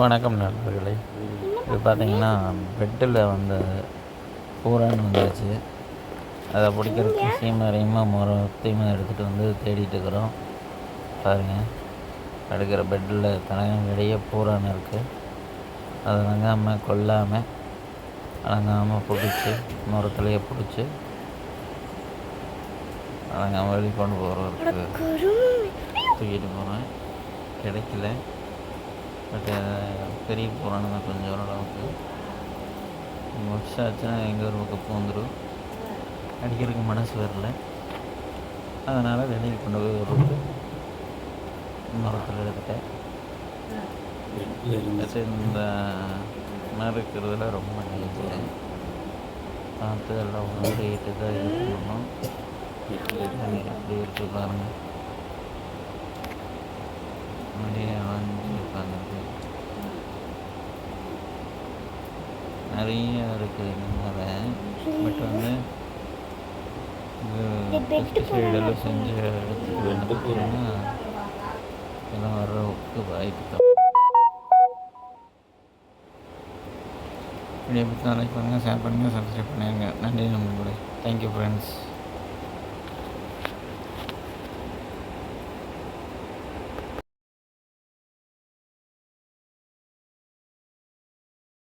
வணக்கம் நண்பர்களே. இது பார்த்தீங்கன்னா பெட்டில் வந்த பூரான்னு வந்துருச்சு. அதை பிடிக்கிறதுக்கு சீமரையுமா மொரத்தையுமா எடுத்துகிட்டு வந்து தேடிட்டு இருக்கிறோம். பாருங்கள் அடுக்கிற பெட்டில் தலையிடையே பூரான் இருக்குது அதை அலங்காமல் கொல்லாமல் அலங்காமல் பிடிச்சி முறத்துலேயே பிடிச்சி அலங்காமல் வெளியே கொண்டு போகிறதுக்கு தூக்கிட்டு போகிறேன் கிடைக்கல. பட் பெரிய தான் கொஞ்சம் ஓரளவுக்கு. முடிச்சாச்சுன்னா எங்கே ஒரு பக்கம் பூந்துடும் அடிக்கிறதுக்கு மனசு வரல. அதனால் வெளியில் கொண்டு போய் விட்டு மரத்தில் எடுத்துட்டேன். இந்த நறுக்கிறதுல ரொம்ப டேஞ்சரு பார்த்து எல்லாம் ஊறிட்டு தான் இது பண்ணணும். எப்படி இருக்கு பாருங்க. நிறைய இருக்குது பட் வந்து இது பெஸ்டிசைடு எல்லாம் செஞ்சு எடுத்துட்டு வந்து பார்த்தீங்கன்னா எல்லாம் வர்றதுக்கு வாய்ப்பு தான் வீடியோ பற்றி லைக் பண்ணுங்கள் ஷேர் பண்ணுங்கள் சப்ஸ்கிரைப் பண்ணுங்கள் நன்றி நண்பர்களே தேங்க்யூ ஃப்ரெண்ட்ஸ்